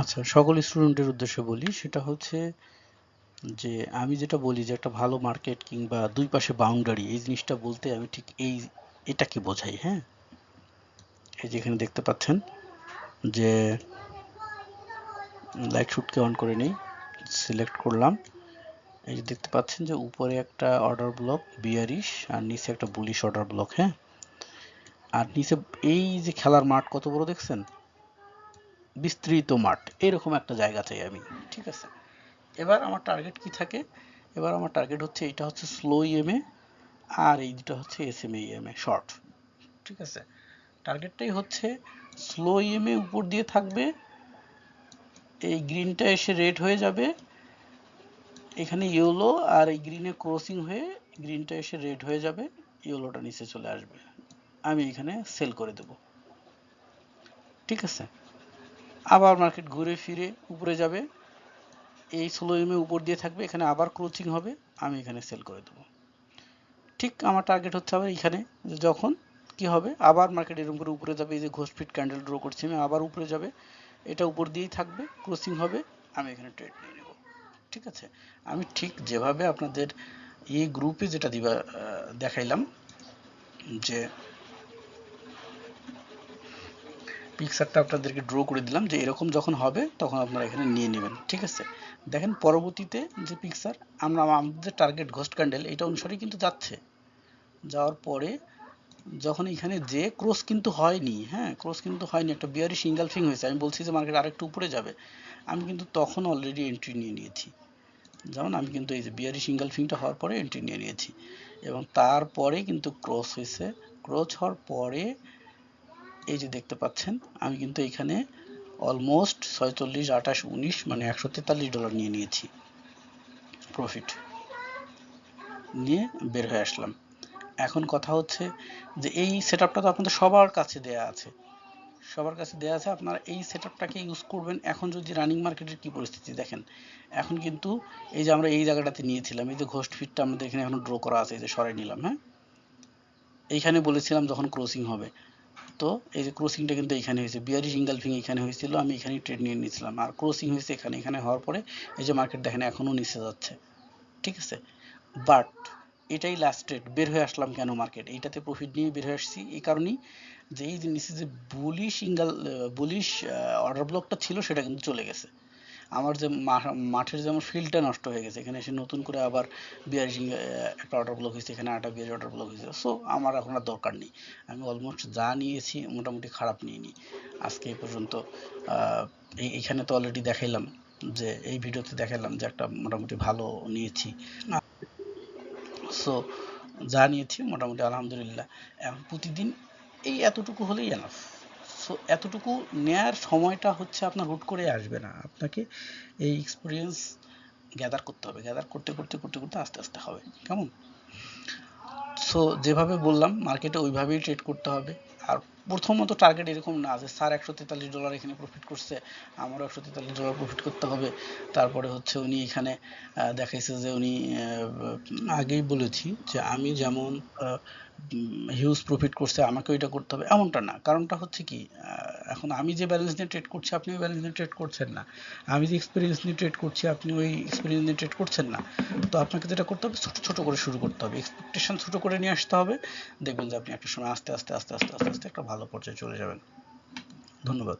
আচ্ছা সকল স্টুডেন্টের উদ্দেশ্যে বলি, সেটা হচ্ছে যে, আমি যেটা বলি যে, একটা ভালো মার্কেট কিংবা দুই পাশে বাউন্ডারি এই জিনিসটা বলতে আমি ঠিক এই, এটাকে বোঝাই হ্যাঁ? এই যে এখানে দেখতে পাচ্ছেন যে লাইট শুটকে অন করে নেই সিলেক্ট করলাম। এই যে দেখতে পাচ্ছেন যে, উপরে একটা অর্ডার ব্লক বিয়ারিশ আর নিচে একটা বুলিশ অর্ডার ব্লক হ্যাঁ? আর নিচে এই যে খেলার মাঠ কত বড় দেখছেন? বিস্তৃত মাঠ। এরকম একটা জায়গা চাই আমি। ঠিক আছে? এবার আমার টার্গেট কি থাকে? এবার আমার টার্গেট হচ্ছে এটা হচ্ছে স্লো ইএমএ আর এই দুটো হচ্ছে এস এম ইএমএ শর্ট ঠিক আছে? টার্গেটটাই হচ্ছে স্লো ইএমএ উপর দিয়ে থাকবে, এই গ্রিনটা এসে রেড হয়ে যাবে, এখানে ইয়েলো আর এই গ্রিনে ক্রসিং হয়ে গ্রিনটা এসে রেড হয়ে যাবে ইয়েলোটা নিচে চলে আসবে। আমি এখানে সেল করে দেব। ঠিক আছে? আবার মার্কেট ঘুরে ফিরে উপরে যাবে। এই স্লো এমে উপর দিয়ে থাকবে, এখানে আবার ক্রোচিং হবে, আমি এখানে সেল করে দেবো। ঠিক আমার টার্গেট হচ্ছে আবার এখানে যখন কি হবে, আবার মার্কেট এরকম করে উপরে যাবে, এই যে ঘোষ ফিট ক্যান্ডেল ড্র করছি আমি, আবার উপরে যাবে, এটা উপর দিয়েই থাকবে ক্রসিং হবে, আমি এখানে ট্রেড নিয়ে নেব। ঠিক আছে? আমি ঠিক যেভাবে আপনাদের এই গ্রুপে যেটা দিবা দেখাইলাম, যে পিকচারটা আপনাদেরকে ড্র করে দিলাম যে এরকম যখন হবে, তখন আপনারা এখানে নিয়ে নেবেন, ঠিক আছে? দেখেন পরবর্তীতে যে পিকচার আমরা আমাদের টার্গেট ঘোস্ট ক্যান্ডেল এটা অনুসারে কিন্তু যাচ্ছে। যাওয়ার পরে যখন এখানে যে ক্রস কিন্তু হয়নি হ্যাঁ ক্রস কিন্তু হয়নি, একটা বিয়ারি সিঙ্গেল ফিং হয়েছে, আমি বলছি যে মার্কেট আরেকটু উপরে যাবে। আমি কিন্তু তখন অলরেডি এন্ট্রি নিয়ে নিয়েছি। যেমন আমি কিন্তু এই যে বিয়ারি সিঙ্গেল ফিংটা হওয়ার পরে এন্ট্রি নিয়ে নিয়েছি। এবং তারপরে কিন্তু ক্রস হয়েছে। ক্রস হওয়ার পরে এই যে দেখতে পাচ্ছেন, আমি কিন্তু এখানে অলমোস্ট ছয়চল্লিশ, আঠাশ, উনিশ মানে একশো তেতাল্লিশ ডলার নিয়ে নিয়েছি। প্রফিট নিয়ে বের হয়ে আসলাম। এখন কথা হচ্ছে যে এই সেট আপটা তো আপনাদের সবার কাছে দেয়া আছে। সবার কাছে দেয়া আছে, আপনারা এই সেট আপটাকে ইউজ করবেন। এখন যদি রানিং মার্কেটের কি পরিস্থিতি দেখেন, এখন কিন্তু এই যে আমরা এই জায়গাটাতে নিয়েছিলাম, এই যে ঘোস্ট ফিটটা আমাদের এখানে এখন ড্র করা আছে, এই যে সরাই নিলাম হ্যাঁ? এইখানে বলেছিলাম যখন ক্রসিং হবে। তো এই যে ক্রসিংটা কিন্তু এখানে হয়েছে। বিয়ারি সিঙ্গেল ফিং এখানে হয়েছিল, আমি এখানে ট্রেড নিয়ে নিয়েছিলাম। আর ক্রসিং হয়েছে এখানে এখানে হওয়ার পরে এই যে মার্কেট দেখেন, এখনও নিচে যাচ্ছে। ঠিক আছে? বাট এটাই লাস্ট ট্রেড বের হয়ে আসলাম কেন মার্কেট এইটাতে প্রফিট নিয়ে বের হয়ে আসছি এই কারণেই যে এই নিচে যে বুলিশ ইঙ্গাল বুলিশ অর্ডার ব্লকটা ছিল, সেটা কিন্তু চলে গেছে। আমার যে মাঠের যে আমার ফিল্ডটা নষ্ট হয়ে গেছে, এখানে এসে নতুন করে আবার বিয়ারি একটা অর্ডার ব্লক হয়েছে, এখানে একটা বিয়ারি অর্ডার ব্লক হয়েছে। সো আমার এখন আর দরকার নেই। আমি অলমোস্ট যা নিয়েছি, মোটামুটি খারাপ নিইনি। আজকে এই পর্যন্ত এইখানে তো অলরেডি দেখাইলাম যে, এই ভিডিওতে দেখাইলাম যে, একটা মোটামুটি ভালো নিয়েছি। সো যা নিয়েছি, মোটামুটি আলহামদুলিল্লাহ। এখন প্রতিদিন এই এতটুকু হলেই এনাফ সো এতটুকু নেয়ার সময়টা হচ্ছে আপনার হুট করে আসবে না। আপনাকে এই এক্সপিরিয়েন্স গ্যাদার করতে হবে। গ্যাদার করতে করতে করতে করতে আস্তে আস্তে হবে। কেমন? সো যেভাবে বললাম মার্কেটে ওইভাবেই ট্রেড করতে হবে। আর প্রথমত টার্গেট এরকম না যে স্যার একশো তেতাল্লিশ ডলার এখানে প্রফিট করছে, আমারও একশো তেতাল্লিশ ডলার প্রফিট করতে হবে। তারপরে হচ্ছে উনি এখানে দেখাইছে যে উনি আগেই বলেছি যে আমি যেমন হিউজ প্রফিট করছে, আমাকেও এটা করতে হবে, এমনটা না। কারণটা হচ্ছে কি এখন আমি যে ব্যালেন্স নিয়ে ট্রেড করছি আপনি ওই ব্যালেন্স নিয়ে ট্রেড করছেন না। আমি যে এক্সপিরিয়েন্স নিয়ে ট্রেড করছি আপনি ওই এক্সপিরিয়েন্স নিয়ে ট্রেড করছেন না। তো আপনাকে যেটা করতে হবে, ছোট ছোট করে শুরু করতে হবে। এক্সপেকটেশন ছোট করে নিয়ে আসতে হবে। দেখবেন যে আপনি একটা সময় আস্তে আস্তে আস্তে আস্তে আস্তে আস্তে একটা ভালো পর্যায়ে চলে যাবেন। ধন্যবাদ।